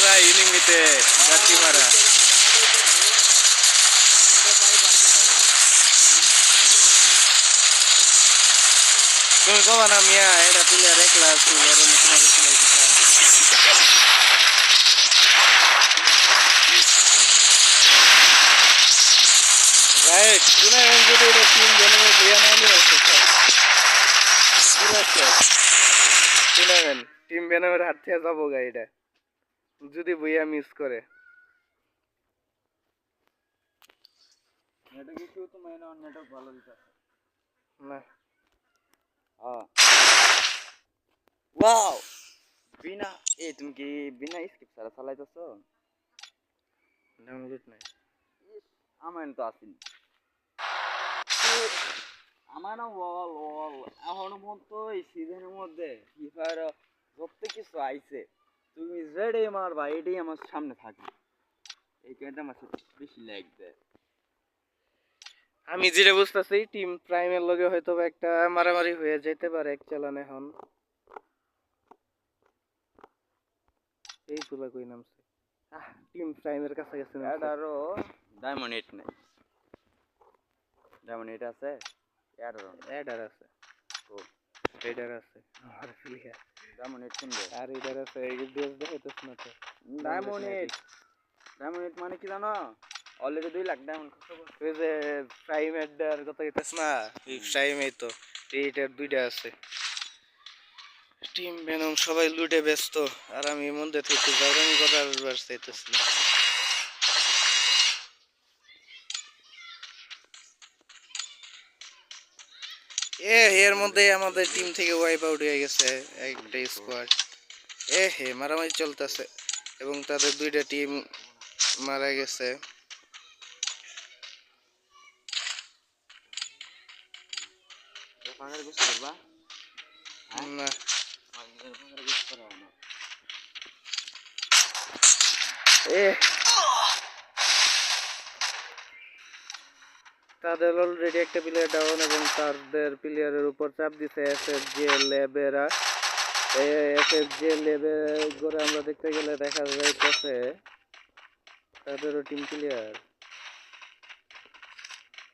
পুরা ইনিমিতে গাছি মারা তুমি কবা না মিয়া এটা ছিল আর আমি তোমাকে খেলাই দিতাম রাইট টুর্নামেন্ট যদি এটা টিম জন্মে বইয়া না নিয়ে আসে পুরা টিম বেনামের হাত থেকে যাব গা এটা যদি বইয়া মিস করে। নেটওয়ার্ক ইস্যু তো মেন নেটওয়ার্ক ভালো না। হ্যাঁ। ওয়াও বিনা এ তুমি কি বিনা স্কিপ চালাইতেছো? নাই। আমার তো আসেনি। আমার না ওয়াল ওয়াল এখন মতো এই সিজনের মধ্যে ফ্রি ফায়ার যত কিছু আইছে। তুমি যেটাই মারবা এটাই আমার সামনে থাকবে। এই ক্যানটা আমার বেশি দেয়। আমি যেটা বুঝতেছি টিম প্রাইমের লগে হয়তো একটা মারামারি হয়ে যেতে পারে এক চালান এখন। এই ফুলা কই নামছে? টিম প্রাইমের কাছাকাছি নামছে। এটারও ডায়মন্ড এইট নেই। ডায়মন্ড এইট আছে এটারও এডার আছে। ও এডার আছে। আমার প্লেয়ার ডায়মন্ড কিনবে আর এডার আছে এই ড্রেস দেখাইতেছ না তো ডায়মন্ড ডায়মন্ড মানে কি জানো? অলরেডি দুই লাখ ডায়মন্ড খরচ করছে ওই যে প্রাইম এডার কথা কইতেছ না এই প্রাইম এই তো। এইটার দুইটা আছে। টিম বেনম সবাই লুটে ব্যস্ত। আর আমি মধ্যে থেকে করার বার চাইতেছিলাম এ এর মধ্যে আমাদের টিম থেকে ওয়াইপ আউট হয়ে গেছে একটা স্কোয়াড এ হে মারামারি চলতেছে এবং তাদের দুইটা টিম মারা গেছে। না। এ তাদের অলরেডি একটা প্লেয়ার ডাউন এবং তাদের প্লেয়ারের উপর চাপ দিছে এস এফ জে লেবেরা এস এফ জে লেবে করে আমরা দেখতে গেলে দেখা যাইতেছে তাদেরও team player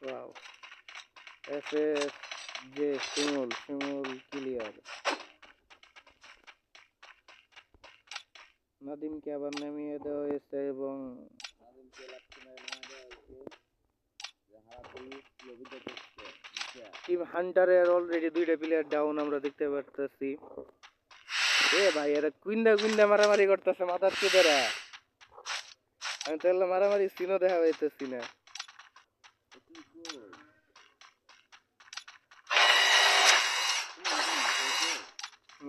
wow S F J Shimul Shimul player নাদিমকে আবার নামিয়ে দেওয়া হয়েছে এবং টিম হান্টারের অলরেডি দুইটা প্লেয়ার ডাউন আমরা দেখতে পারতেছি। এ ভাই, এরা কুইন্দা কুইন্দা মারামারি করতেছে মাথার চুদেরা আমি তাহলে মারামারি সিনও দেখা পাইতেছি না।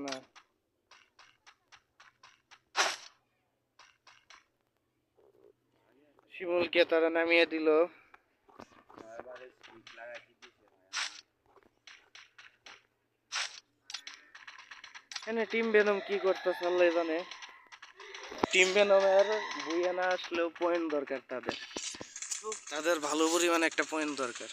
না। শিমুলকে তারা নামিয়ে দিল। এখানে টিম বেনম কি করতেছে আল্লাহ জানে। টিম বেনমের বুয়ে না আসলেও পয়েন্ট দরকার তাদের। তাদের ভালো পরিমাণে একটা পয়েন্ট দরকার।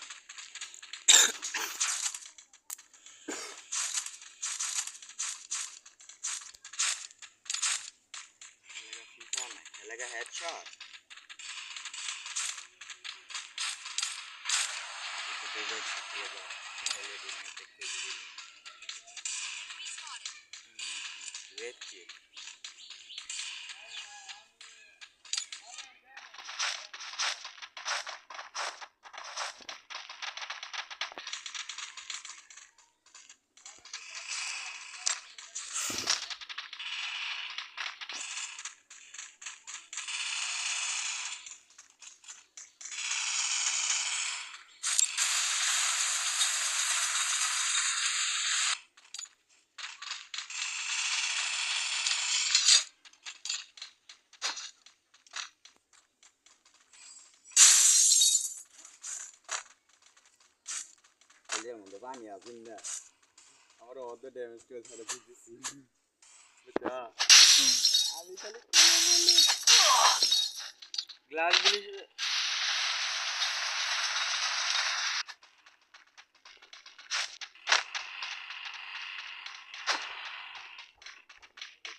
এর মধ্যে পানি আছে না আমার অর্ধ ড্যামেজ করে ছাড়া দিতেছি বুঝছা আমি তাহলে গ্লাস গুলি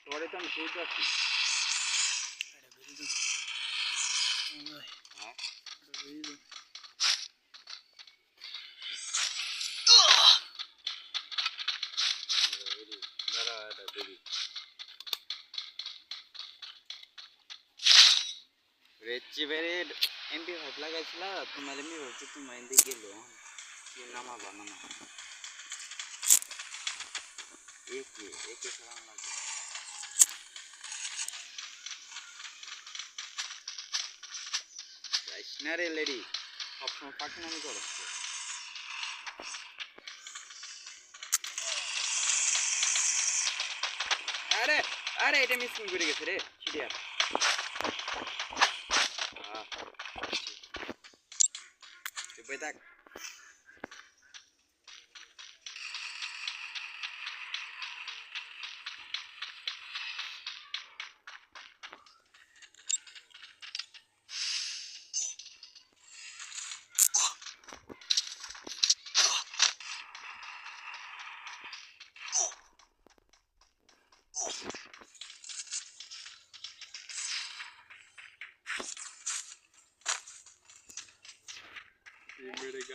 তোরে তো আমি শুনতে পাচ্ছি এবারে এমপি ফাইভ লাগাইছিল তোমার এমপি ফাইভ তো তোমার এদিকে গেল নামাবা নামা একে না রে লেডি সবসময় পাকনামি করছ আরে আরে এটা মিস করে গেছে রে চিড়িয়া চুপ হয়ে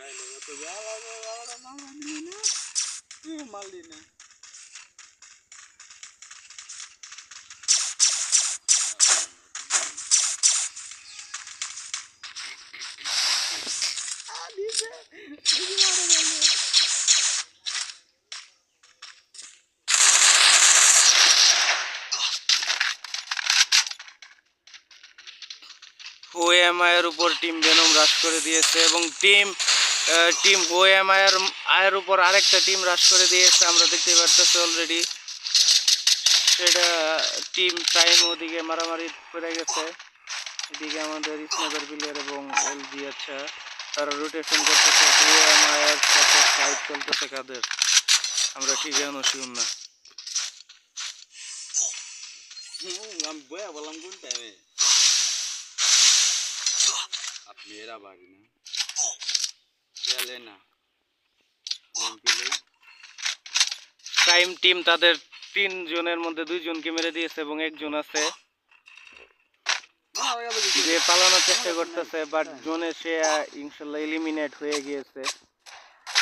থাক मेरे गाय लगा तो जा लगा लगा मारली ना तू मारली ना হোএমআইয়ের উপর টিম বেনম রাশ করে দিয়েছে এবং টিম টিম ও এম আয়ের উপর আরেকটা টিম রাশ করে দিয়েছে, আমরা দেখতে পাচ্ছি অলরেডি সেটা টিম টাইম ওদিকে মারামারি করে গেছে। এদিকে আমাদের স্নাইপার বিলিয়ার এবং এল জি আছে। তারা রোটেশন করতেছে ওএমআইয়ের সাথে ফাইট চলতেছে কাদের? আমরা ঠিক জানো শুন না। আমি বললাম কোন টাইমে আপনি এরা বাড়ি না চলে না। টাইম টিম তাদের তিন জনের মধ্যে দুইজনকে মেরে দিয়েছে এবং একজন আছে যে পালানোর চেষ্টা করতেছে বাট জোনে সে, ইনশাল্লাহ এলিমিনেট হয়ে গিয়েছে।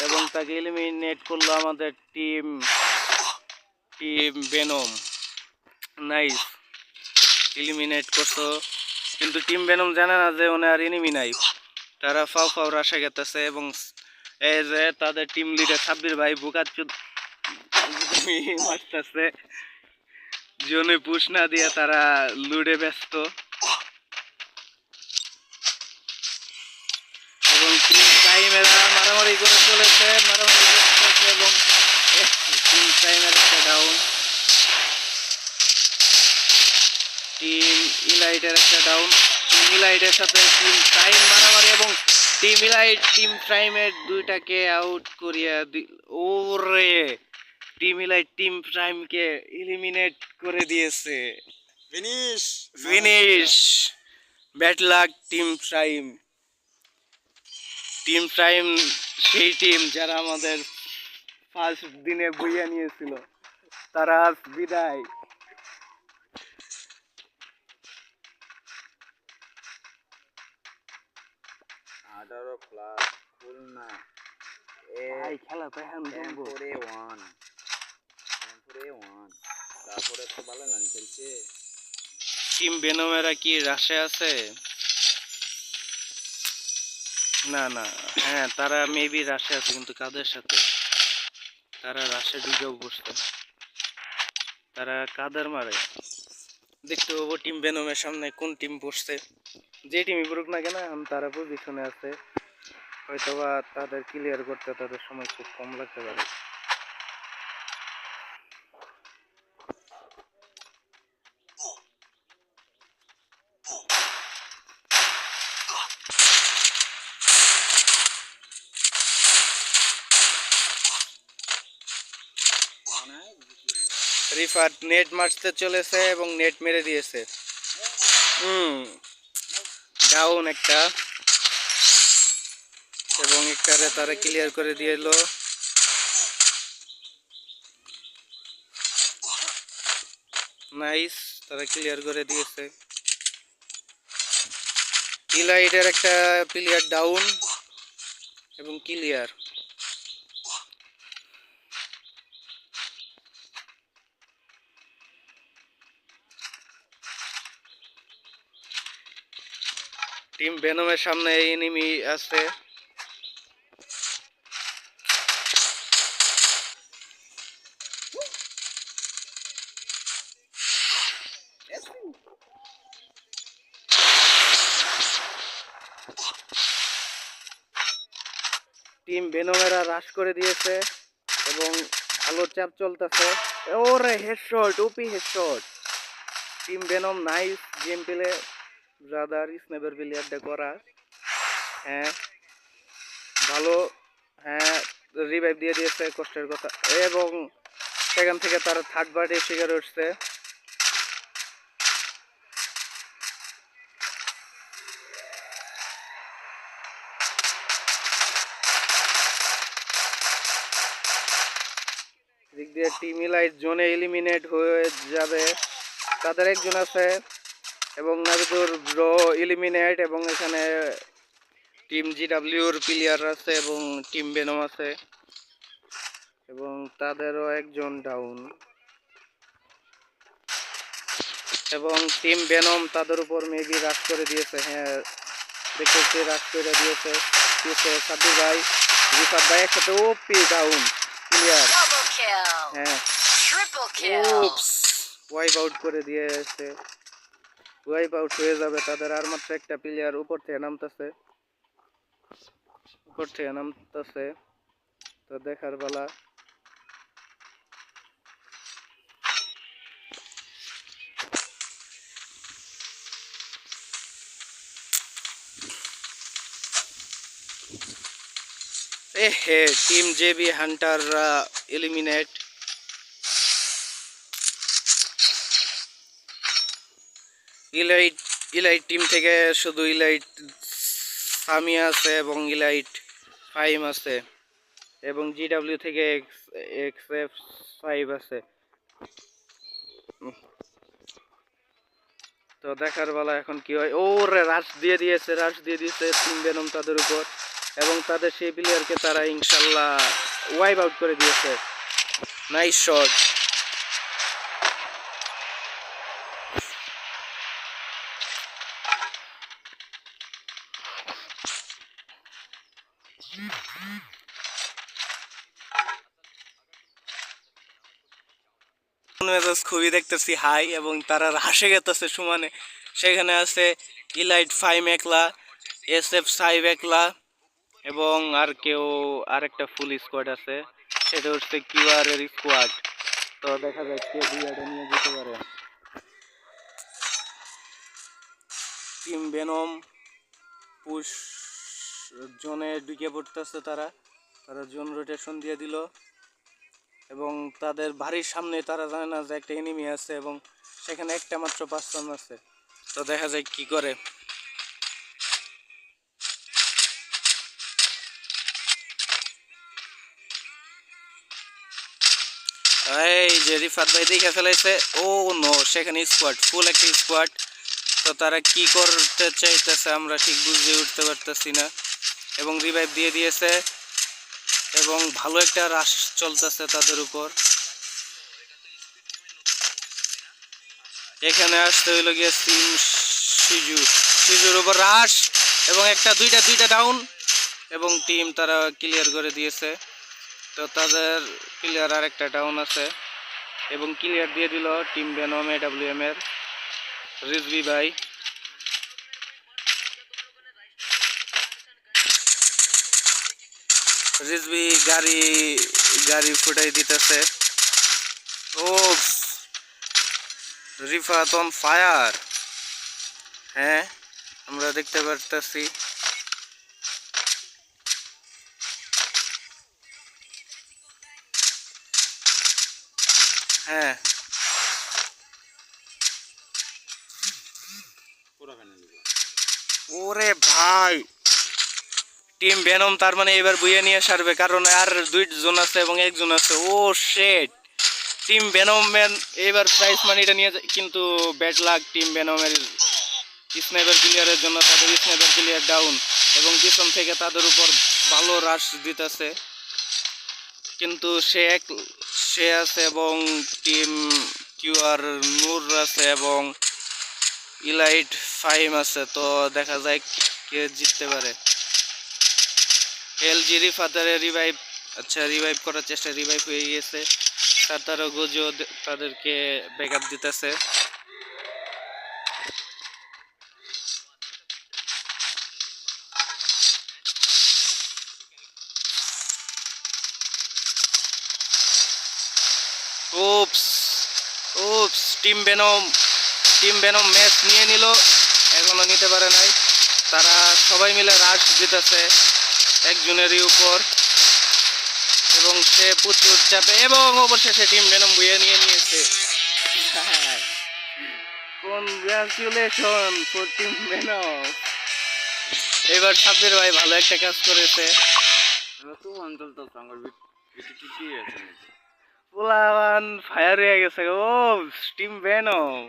এবং তাকে এলিমিনেট করল আমাদের team team Venom nice eliminate করতো কিন্তু টিম বেনম জানে না যে ওনার এনিমি নাই। তারা ফাও ফাও রাশা গেতেছে এবং এই যে তাদের টিম লিডার সাব্বির ভাই বুকার মারতেছে। জনে পুষ না দিয়ে তারা লুডে ব্যস্ত। এবং টিম টাইমেরা মারামারি করে চলেছে, মারামারি করতেছে এবং টিম টাইমের একটা ডাউন টিম ইলাইটের একটা ডাউন ইলাইটের সাথে টিম টাইম মারামারি এবং টিম ইলাইট টিম টাইমের দুইটাকে আউট করিয়া ওরে! টিম ইলাইট টিম টাইমকে এলিমিনেট করে দিয়েছে। Finish finish bad luck team time team time সেই টিম যারা আমাদের ফার্স্ট দিনে বইয়া নিয়েছিল। তারা বিদায়। আঠারো প্লাস খুলনা ভাই খেলা তো এখন এমপোরে ওয়ান এমপোরে ওয়ান তারপরে তো ভালো লাইন খেলছে টিম বেনমেরা কি রাশে আছে না না হ্যাঁ তারা মেবি রাশে আছে কিন্তু কাদের সাথে তারা রাশে ঢুকেও বসছে তারা কাদের মারে দেখতে পাবো টিম বেনমের সামনে কোন টিম বসছে যে টিমই পড়ুক না কেন, এখন তারা পজিশনে আছে। হয়তোবা তাদের ক্লিয়ার করতে তাদের সময় খুব কম লাগতে পারে। রিফার নেট মারতে চলেছে এবং নেট মেরে দিয়েছে। হুম। ডাউন একটা। এবং একটারে তারা ক্লিয়ার করে দিয়ে এলো। নাইস তারা ক্লিয়ার করে দিয়েছে। ইলাইটের একটা প্লেয়ার ডাউন এবং ক্লিয়ার টিম বেনমের সামনে এনিমি আছে। টিম বেনমেরা রাশ করে দিয়েছে এবং ভালো চাপ চলতেছে। ওরে headshot OP headshot team Venom nice game play brother স্নেপের প্লেয়ারটা করা হ্যাঁ। ভালো হ্যাঁ রিভাইভ দিয়ে দিয়েছে কষ্টের কথা। এবং সেখান থেকে তারা থার্ড পার্টি শিকার উঠছে দিক দিয়ে টিম জোনে এলিমিনেট হয়ে যাবে। তাদের একজন আছে। এবং নাবিদুর ব্রো এলিমিনেট এবং এখানে টিম জিডাব্লিউর প্লেয়ার আছে এবং টিম বেনম আছে এবং তাদেরও একজন ডাউন এবং টিম বেনম তাদের উপর মেবি রাশ করে দিয়েছে হ্যাঁ। দেখতেছি রাশ করে দিয়েছে দিয়েছে সাব্বির ভাই রিফাত ভাই একসাথে ওপি ডাউন প্লেয়ার হ্যাঁ. ওয়াইপ আউট করে দিয়েছে। ওয়াইপ আউট হয়ে যাবে, তাদের আর মাত্র একটা প্লেয়ার উপর থেকে নামতেছে। উপর থেকে নামতেছে, তো দেখার বেলা এ হে টিম জেবি হান্টাররা এলিমিনেট ইলাইট ইলাইট টিম থেকে শুধু ইলাইট সামি আছে এবং ইলাইট ফাইম আছে এবং জিডাব্লিউ থেকে এক্স এক্স এফ ফাইভ আছে। তো দেখার বেলা এখন কি হয়? ও রে রাশ দিয়ে দিয়েছে, রাশ দিয়ে দিয়েছে টিম বেনম তাদের উপর এবং তাদের সেই প্লেয়ারকে তারা ইনশাল্লাহ ওয়াইপ আউট করে দিয়েছে। নাইস শট মেজাজ খুবই দেখতেছি, হাই, এবং তারা হাসে গেতেছে সমানে। সেখানে আছে ইলাইট ফাইভ একলা এস এফ সাইভ একলা, এবং আর কেউ আরেকটা ফুল স্কোয়াড আছে। সেটা হচ্ছে কিউআর এর স্কোয়াড তো দেখা যায় কে নিয়ে যেতে পারে। টিম বেনম পুশ জোনে ঢুকে পড়তেছে তারা। তারা জোন রোটেশন দিয়ে দিল। এবং তাদের বাড়ির সামনে তারা জানে না যে একটা এনিমি আছে এবং সেখানে একটা মাত্র পাঁচজন আছে। তো দেখা যায় কি করে। এই যে রিফাত ভাই দেখে ফেলাইছে, ও নো সেখানে স্কোয়াড ফুল একটা স্কোয়াড তো তারা কি করতে চাইতেছে আমরা ঠিক বুঝে উঠতে পারতেছি না। এবং রিভাইভ দিয়ে দিয়েছে। এবং ভালো একটা রাশ চলতেছে তাদের উপর। এখানে আসতে হইল গিয়ে সিজু। সিজুর উপর রাশ এবং একটা দুইটা দুইটা ডাউন এবং টিম তারা ক্লিয়ার করে দিয়েছে। তো তাদের প্লেয়ার আর একটা ডাউন আছে এবং ক্লিয়ার দিয়ে দিল টিম বেনম এডাব্লিউএম এর। রিজবি ভাই। রিজবি গাড়ি গাড়ি ফুটাই দিতেছে ও রিফাত অন ফায়ার হ্যাঁ আমরা দেখতে পারতেছি হ্যাঁ ওরে ভাই টিম ভেনম তার মানে এবার বইয়ে নিয়ে সারবে, কারণ আর দুইজন আছে এবং একজন আছে। ও শেট টিম ভেনম ম্যান, এবার প্রাইস মানিটা নিয়ে যায়, কিন্তু ব্যাড লাগ টিম ভেনমের স্নাইপার প্লেয়ারের জন্য তাদের স্নাইপার প্লেয়ার ডাউন এবং পিছন থেকে তাদের উপর ভালো রাশ দিতেছে। কিন্তু সে এক, সে আছে এবং টিম কিউআর নূর আছে এবং ইলাইট ফাইম আছে, তো দেখা যায় কে জিততে পারে। এলজি রিফাতারে রিভাইভ আচ্ছা রিভাইভ করার চেষ্টা রিভাইভ হয়ে গিয়েছে সাতারো গোজো তাদেরকে ব্যাকআপ দিতেছে। Oops oops team Venom team Venom match নিয়ে নিল। এখনও নিতে পারে নাই। তারা সবাই মিলে রাশ জিতেছে। একজনেরই উপর। এবং সে প্রচুর চাপে এবং অবশেষে টিম বেনম বইয়ে নিয়ে নিয়েছে। কনগ্রাচুলেশন ফর টিম বেনম এবার সাব্বির ভাই ভালো একটা কাজ করেছে। পোলাওয়ান ফায়ার হয়ে গেছে ও টিম বেনম